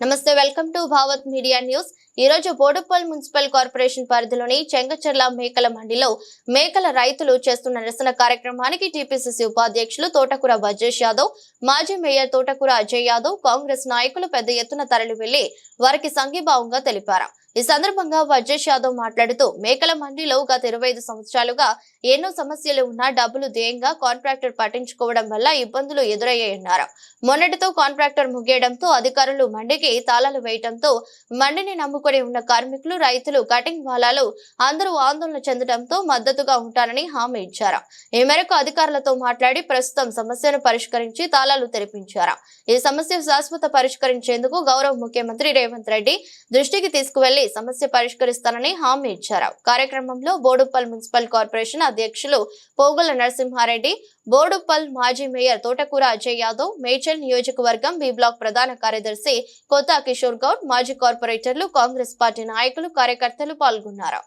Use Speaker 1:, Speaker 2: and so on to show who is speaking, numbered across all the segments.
Speaker 1: నమస్తే welcome to Bhavat media news. ఈ రోజు బోడుప్పల్ మున్సిపల్ కార్పొరేషన్ పరిధిలోని చెంగచెర్ల మేకల మండిలో మేకల రైతులు చేస్తున్న నిరసన కార్యక్రమానికి టీపీసీసీ ఉపాధ్యక్షులు తోటకూర బ్రజేష్ యాదవ్ మాజీ మేయర్ తోటకూర అజయ్ యాదవ్ కాంగ్రెస్ నాయకులు పెద్ద ఎత్తున తరలి వెళ్ళి వారికి సంఘీభావంగా తెలిపారు. ఈ సందర్భంగా వజ్రేష్ యాదవ్ మాట్లాడుతూ మేకల మండిలో గత ఇరవై ఐదు సంవత్సరాలుగా ఎన్నో సమస్యలు ఉన్నా డబ్బులు ధ్యేయంగా కాంట్రాక్టర్ పట్టించుకోవడం వల్ల ఇబ్బందులు ఎదురయ్యాయన్నారు. మొన్నటితో కాంట్రాక్టర్ ముగియడంతో అధికారులు మండికి తాళాలు వేయడంతో మండిని నమ్ముకొని ఉన్న కార్మికులు రైతులు కటింగ్ వాలాలు అందరూ ఆందోళన చెందడంతో మద్దతుగా ఉంటారని హామీ ఇచ్చారు. ఈ మేరకు అధికారులతో మాట్లాడి ప్రస్తుతం సమస్యను పరిష్కరించి తాళాలు తెరిపించారు. ఈ సమస్య శాశ్వత పరిష్కరించేందుకు గౌరవ ముఖ్యమంత్రి రేవంత్ రెడ్డి దృష్టికి తీసుకువెళ్ళి సమస్య పరిష్కరిస్తానని హామీ ఇచ్చారు. కార్యక్రమంలో బోడుప్పల్ మున్సిపల్ కార్పొరేషన్ అధ్యక్షులు పోగుల నరసింహారెడ్డి బోడుప్పల్ మాజీ మేయర్ తోటకూర అజయ్ యాదవ్ మేచల్ నియోజకవర్గం బి బ్లాక్ ప్రధాన కార్యదర్శి కొత్త కిషోర్ గౌడ్ మాజీ కార్పొరేటర్లు కాంగ్రెస్ పార్టీ నాయకులు కార్యకర్తలు పాల్గొన్నారు.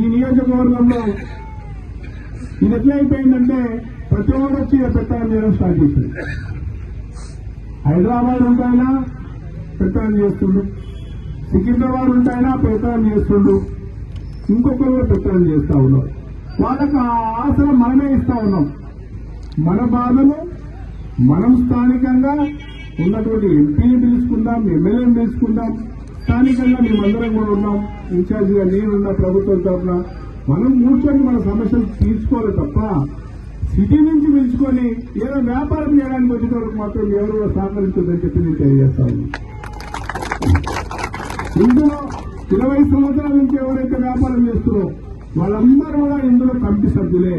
Speaker 2: ఈ నియోజకవర్గంలో ఇది ఎట్లా అయిపోయిందంటే ప్రతి ఒక్కరు వచ్చి పెట్టాలని చేయడం స్టార్ట్ చేసింది హైదరాబాద్ ఉంటాయినా పెట్టాలని చేస్తుండు సికింద్రాబాద్ ఉంటాయినా ప్రచారం చేస్తుండు. ఇంకొకరు కూడా పెట్టాలని చేస్తా ఉన్నారు. వాళ్ళకు ఆ ఆశలు మనమే ఇస్తా ఉన్నాం. మన బాధలు మనం స్థానికంగా ఉన్నటువంటి ఎంపీని పిలుచుకుందాం ఎమ్మెల్యేని పిలుచుకుందాం. స్థానికంగా మేమందరం కూడా ఉన్నాం. ఇన్ఛార్జిగా నేనున్న ప్రభుత్వం తరఫున. మనం కూర్చొని మన సమస్యలు తీర్చుకోవాలి తప్ప సిటీ నుంచి పిలుచుకొని ఏదో వ్యాపారం చేయడానికి వచ్చేటప్పుడు మాత్రం ఎవరు సహకరించదని చెప్పి నేను తెలియజేస్తా ఉన్నాను ఇందులో ఇరవై సంవత్సరాల నుంచి ఎవరైతే వ్యాపారం చేస్తున్నారో వాళ్ళందరూ కూడా ఇందులో కమిటీ సభ్యులే.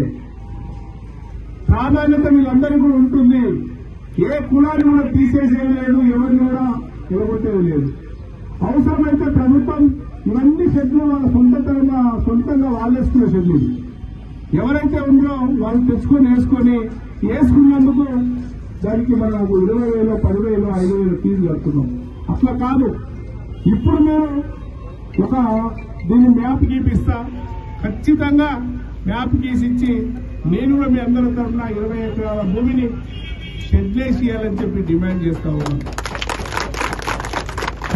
Speaker 2: ప్రాధాన్యత వీళ్ళందరికీ కూడా ఉంటుంది. ఏ కులాన్ని కూడా తీసేసేది లేదు ఎవరిని కూడా నిలబొట్టేది లేదు. అవసరమైతే ప్రభుత్వం ఇవన్నీ షెడ్లు వాళ్ళ సొంతంగా సొంతంగా వాళ్ళేసుకునే షెడ్లు ఎవరైతే ఉందో వాళ్ళు తెచ్చుకొని వేసుకొని వేసుకున్నందుకు దానికి మనం ఇరవై వేలు పదివేలు ఐదు వేలు ఫీజు కడుతున్నాం. అట్లా కాదు. ఇప్పుడు మేము ఒక దీన్ని మ్యాప్ గీపిస్తా. ఖచ్చితంగా మ్యాప్ గీసిచ్చి నేను కూడా మీ అందరి తరఫున ఇరవై ఎకరాల భూమిని షెడ్లేసి ఇవ్వాలని చెప్పి డిమాండ్ చేస్తా ఉన్నాను.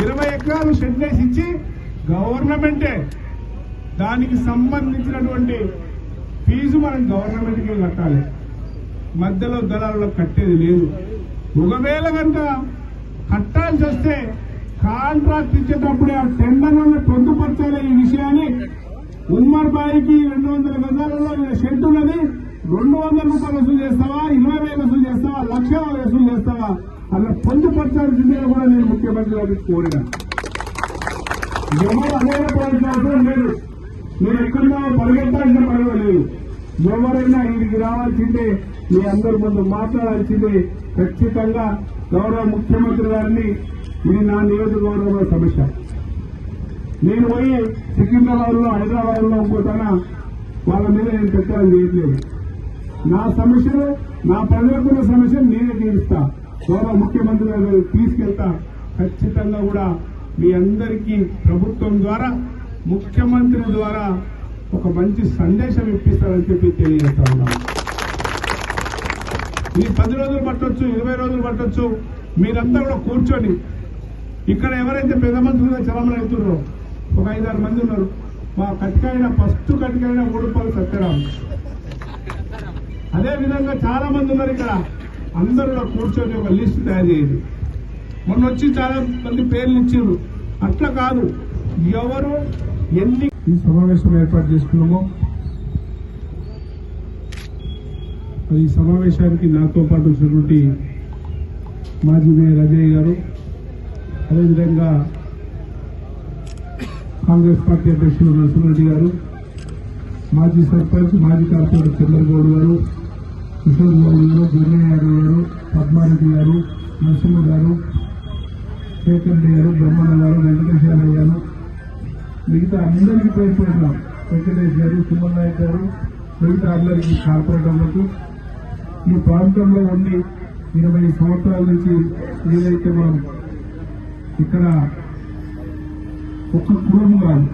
Speaker 2: ఇరవై ఎకరాలు షెడ్లేసి ఇచ్చి గవర్నమెంటే దానికి సంబంధించినటువంటి ఫీజు మనం గవర్నమెంట్కి కట్టాలి. మధ్యలో దళాలలో కట్టేది లేదు. ఒకవేళ కనుక కట్టాల్సి వస్తే కాంట్రాక్ట్ ఇచ్చేటప్పుడే ఆ టెండర్లను పొందుపరచాలి ఈ విషయాన్ని. ఉమ్మర్ బాయికి రెండు వందల గజాలలో షెడ్ ఉన్నది. రెండు వందల రూపాయలు వసూలు చేస్తావా? ఇరవై వేలు వసూలు చేస్తావా? లక్ష వసూలు చేస్తావా? అలా పొందుపరచాల్సిందే కూడా నేను ముఖ్యమంత్రి గారికి కోరిన. ఎవరు అధైర్యపడాల్సిన అవసరం లేదు. మీరు ఎక్కడున్నా పరిగెత్తాల్సిన పర్వాలేదు ఎవరైనా ఇంటికి రావాల్సిందే మీ అందరి ముందు మాట్లాడాల్సిందే. ఖచ్చితంగా గౌరవ ముఖ్యమంత్రి గారిని ఇది నా నియోజకవర్గంలో సమస్య. నేను పోయి సికింద్రాబాద్లో హైదరాబాద్లో పోతాన? వాళ్ళ మీద నేను పెట్టాలని చేయట్లేదు. నా సమస్యలు నా ప్రజలకున్న సమస్యలు నేనే తీరుస్తా. గౌరవ ముఖ్యమంత్రి గారు తీసుకెళ్తా. ఖచ్చితంగా కూడా మీ అందరికీ ప్రభుత్వం ద్వారా ముఖ్యమంత్రి ద్వారా ఒక మంచి సందేశం ఇప్పిస్తారని చెప్పి తెలియజేస్తా ఉన్నాను. ఈ పది రోజులు పట్టొచ్చు ఇరవై రోజులు పట్టొచ్చు మీరంతా కూడా కూర్చొని ఇక్కడ ఎవరైతే పెద్ద మనుషులుగా చలమని అవుతున్నారో ఒక ఐదారు మంది ఉన్నారు. మా కటికైన ఫస్ట్ కటికైన ఊడుపల్లి సత్యరామ్. అదే విధంగా చాలా మంది ఉన్నారు ఇక్కడ. అందరూ కూర్చొని ఒక లిస్ట్ తయారు చేయండి. మొన్న వచ్చి చాలా మంది పేర్లు ఇచ్చారు అట్లా కాదు. ఎవరు ఎన్ని ఈ సమావేశం ఏర్పాటు చేసుకున్నామో ఈ సమావేశానికి నాతో పాటు వచ్చినటువంటి మాజీ మేయర్ అజయ్ గారు అదేవిధంగా కాంగ్రెస్ పార్టీ అధ్యక్షులు నరసింహారెడ్డి గారు మాజీ సర్పంచ్ మాజీ కార్పొరేటర్ చంద్రగౌడ్ గారు కిషోర్ గౌడ్ గారు దుర్గయ్య యాదవ్ గారు పద్మారెడ్డి గారు నరసింహ గారు శేఖర్ రెడ్డి గారు బ్రహ్మణ గారు వెంకటేశ్వర గారు మిగతా అందరికీ పేరు పెడతాం వెంకటేష్ గారు సుమన్ నాయక్ గారు మిగతా అందరికీ కార్పొరేటర్లకు ఈ ప్రాంతంలో ఉండి ఇరవై సంవత్సరాల నుంచి ఏదైతే మనం ఇక్కడ ఒక్క కులం కాదు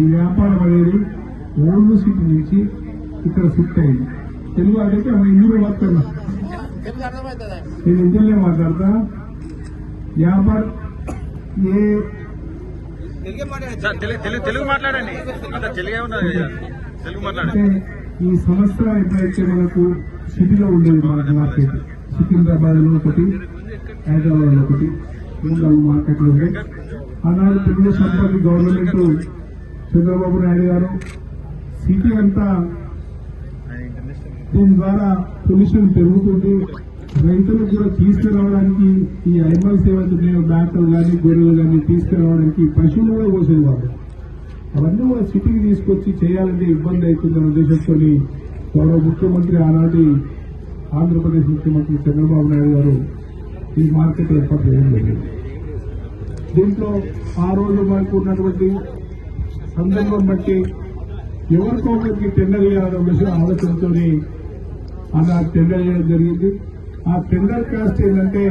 Speaker 2: ఈ వ్యాపారం అనేది ఓల్డ్ సిటీ నుంచి ఇక్కడ షిఫ్ట్ అయింది. తెలుగు అడిగితే మన ఇందులో వర్క్ నేను హిందీలో మాట్లాడతా. వ్యాపార ఏ
Speaker 3: తెలుగు మాట్లాడండి. తెలుగే మాట్లాడండి.
Speaker 2: ఈ సంస్థ ఎప్పుడైతే మనకు సిటీలో ఉండేది మనకు మార్కెట్ సికింద్రాబాద్లో ఒకటి హైదరాబాద్ ఒకటి మూడు మార్కెట్లు ఆనాడు Telugu Desam party government Chandrababu Naidu garu. City అంతా దీని ద్వారా పొల్యూషన్ పెరుగుతుంది. రైతులకు కూడా తీసుకురావడానికి ఈ ఐమల్స్ ఏవైతే ఉన్నాయో. మేకలు కానీ గొర్రెలు కానీ తీసుకురావడానికి పశువులు కూడా పోసేవారు అవన్నీ కూడా సిటీకి తీసుకొచ్చి చేయాలంటే ఇబ్బంది అవుతుందన్న ఉద్దేశంతో గౌరవ ముఖ్యమంత్రి ఆనాటి ఆంధ్రప్రదేశ్ ముఖ్యమంత్రి చంద్రబాబు నాయుడు గారు ఈ మార్కెట్ ఏర్పాటు చేయడం జరిగింది. దీంట్లో ఆ రోజు మనకు ఉన్నటువంటి సందర్భం బట్టి ఎవరితో ఒకరికి టెండర్ ఇవ్వాలనే విషయం ఆలోచనతో అలా టెండర్ చేయడం జరిగింది. ఆ టెండర్ కాస్ట్ ఏంటంటే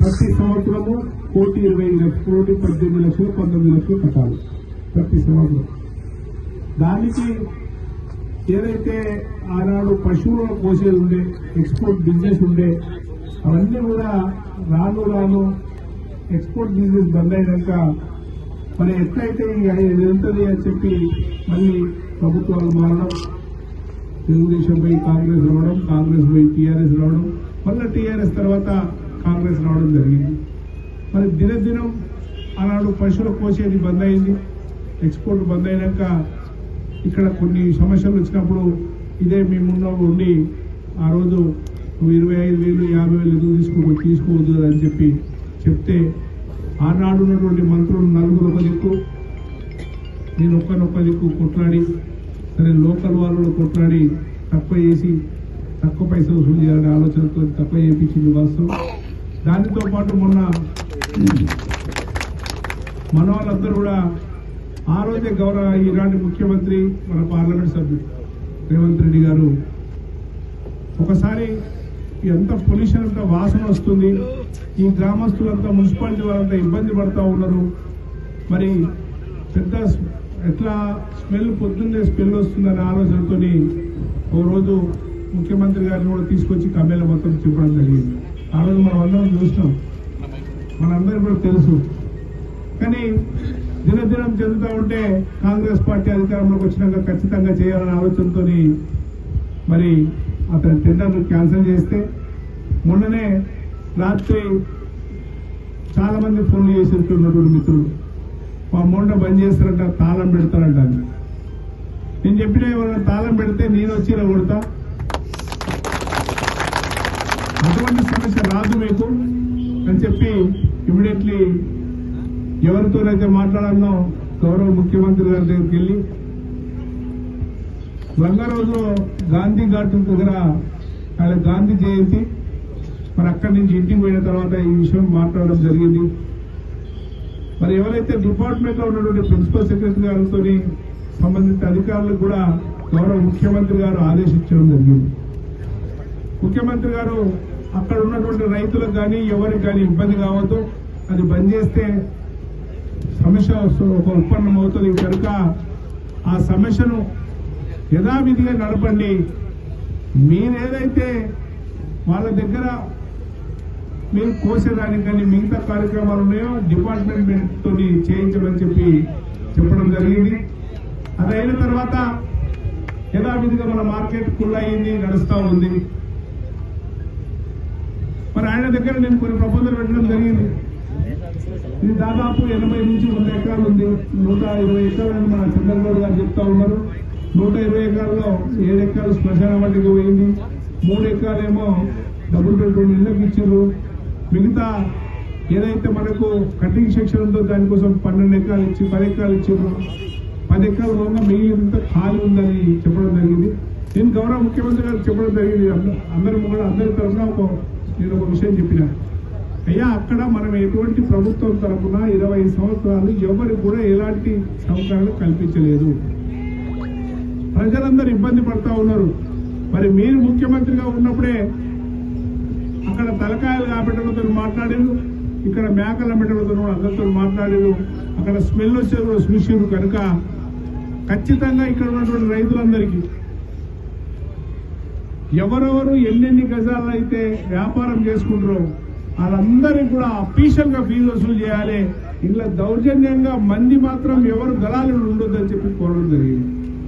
Speaker 2: ప్రతి సంవత్సరము కోటి ఇరవై లక్షలు కోటి పద్దెనిమిది లక్షలు పంతొమ్మిది లక్షలు కట్టాలి ప్రతి సంవత్సరం. దానికి ఏదైతే ఆనాడు పశువులను కోసేది ఉండే ఎక్స్పోర్ట్ బిజినెస్ ఉండే అవన్నీ కూడా రాను రాను ఎక్స్పోర్ట్ బిజినెస్ బంద్ అయినాక మరి ఎట్లయితే ఇది ఉంటుంది అని చెప్పి మళ్ళీ ప్రభుత్వాలు మారడం తెలుగుదేశం పోయి కాంగ్రెస్ రావడం కాంగ్రెస్ పోయి టీఆర్ఎస్ రావడం మళ్ళీ టీఆర్ఎస్ తర్వాత కాంగ్రెస్ రావడం జరిగింది. మరి దినదినం ఆనాడు పశువుల కోసేది బంద్ అయింది. ఎక్స్పోర్ట్ బంద్ అయినాక ఇక్కడ కొన్ని సమస్యలు వచ్చినప్పుడు ఇదే మీ ఉండి ఆ రోజు నువ్వు ఇరవై ఐదు వేలు యాభై వేలు ఎందుకు తీసుకోవద్దు తీసుకోవద్దు అని చెప్పి చెప్తే ఆనాడు ఉన్నటువంటి మంత్రులు నలుగురు ఒక దిక్కు నేను ఒక్కనొక్క దిక్కు కొట్లాడి సరే లోకల్ వాళ్ళు కొట్లాడి తక్కువ చేసి తక్కువ పైసలు వసూలు చేయాలనే ఆలోచనతో తక్కువ చేయించింది వాస్తవం. దానితో పాటు మొన్న మన వాళ్ళందరూ కూడా ఆ రోజే గౌరవ ఈనాటి ముఖ్యమంత్రి మన పార్లమెంట్ సభ్యుడు రేవంత్ రెడ్డి గారు ఒకసారి ఎంత పొల్యూషన్ అంతా వాసన వస్తుంది ఈ గ్రామస్తులంతా మున్సిపాలిటీ వాళ్ళంతా ఇబ్బంది పడతా ఉన్నారు. మరి పెద్ద ఎట్లా స్మెల్ పొద్దున్నే స్మెల్ వస్తుందనే ఆలోచనతో ఓ రోజు ముఖ్యమంత్రి గారిని కూడా తీసుకొచ్చి కమ్మేల మొత్తం చెప్పడం జరిగింది. ఆ రోజు మనం అందరం చూసినాం. మనందరికీ కూడా తెలుసు. కానీ దినదినం చెందుతూ ఉంటే కాంగ్రెస్ పార్టీ అధికారంలోకి వచ్చినాక ఖచ్చితంగా చేయాలనే ఆలోచనతో మరి అతని టెండర్ను క్యాన్సిల్ చేస్తే మొన్ననే రాత్రి చాలా మంది ఫోన్లు చేసేస్తున్నటువంటి మిత్రులు మా మొండ బంద్ చేస్తారంట తాళం పెడతారంట నేను చెప్పిన ఎవరైనా తాళం పెడితే నేను వచ్చి ఇలా కొడతా? అటువంటి సమస్య రాదు మీకు అని చెప్పి ఇమీడియట్లీ ఎవరితోనైతే మాట్లాడాలో గౌరవ ముఖ్యమంత్రి గారి దగ్గరికి వెళ్ళి రంగారోజులో గాంధీ ఘాట్ దగ్గర ఆయన గాంధీ జయంతి. మరి అక్కడి నుంచి ఇంటికి పోయిన తర్వాత ఈ విషయం మాట్లాడడం జరిగింది. మరి ఎవరైతే డిపార్ట్మెంట్లో ఉన్నటువంటి ప్రిన్సిపల్ సెక్రటరీ గారితో సంబంధిత అధికారులకు కూడా గౌరవ ముఖ్యమంత్రి గారు ఆదేశించడం జరిగింది. ముఖ్యమంత్రి గారు అక్కడ ఉన్నటువంటి రైతులకు కానీ ఎవరికి కానీ ఇబ్బంది కావద్దు. అది బంద్ చేస్తే సమస్య ఒక ఉత్పన్నం అవుతుంది. కనుక ఆ సమస్యను యథావిధిగా నడపండి. మీరేదైతే వాళ్ళ దగ్గర మీరు కోసేదానికి కానీ మిగతా కార్యక్రమాలు ఉన్నాయో డిపార్ట్మెంట్ తోటి చేయించమని చెప్పి చెప్పడం జరిగింది. అది అయిన తర్వాత యథావిధిగా మన మార్కెట్ ఫుల్ అయ్యింది నడుస్తూ ఉంది. మరి ఆయన దగ్గర నేను కొన్ని ప్రపోజల్ పెట్టడం జరిగింది. ఇది దాదాపు ఎనభై నుంచి వంద ఎకరాలు ఉంది. నూట ఇరవై ఎకరాలు మన చంద్రబాబు గారు చెప్తా ఉన్నారు. నూట ఇరవై ఎకరాల్లో ఏడు ఎకరాలు శ్మశాన వాటికి పోయింది. మూడు ఎకరాలేమో డబుల్ బెడ్రూమ్ ఇళ్ళకి ఇచ్చారు మిగతా ఏదైతే మనకు కటింగ్ సెక్షన్ ఉందో దానికోసం పన్నెండు ఎకరాలు ఇచ్చి పది ఎకరాలు ఇచ్చారు పది ఎకరాల పోగా మిగిలినంత ఖాళీ ఉందని చెప్పడం జరిగింది. నేను గౌరవ ముఖ్యమంత్రి గారు చెప్పడం జరిగింది. అంద- అందరి కూడా అందరి తరఫున ఒక నేను ఒక విషయం చెప్పిన. అయ్యా అక్కడ మనం ఎటువంటి ప్రభుత్వం తరఫున ఇరవై సంవత్సరాలు ఎవరికి కూడా ఎలాంటి సౌకర్యాలు కల్పించలేదు. ప్రజలందరూ ఇబ్బంది పడతా ఉన్నారు. మరి మీరు ముఖ్యమంత్రిగా ఉన్నప్పుడే అక్కడ తలకాయలు కాబెట్టడంతో మాట్లాడారు ఇక్కడ మేకల అమ్మేటోళ్ళతో అందరితో మాట్లాడారు అక్కడ స్మెల్ వచ్చేది కూడా చూసారు కనుక. ఖచ్చితంగా ఇక్కడ ఉన్నటువంటి రైతులందరికీ ఎవరెవరు ఎన్నెన్ని గజాలు అయితే వ్యాపారం చేసుకుంటారో వాళ్ళందరికీ కూడా అఫీషియల్గా ఫీజు వసూలు చేయాలి. ఇలా దౌర్జన్యంగా మంది మాత్రం ఎవరు దళాలు ఉండొద్దని చెప్పి కోరడం జరిగింది.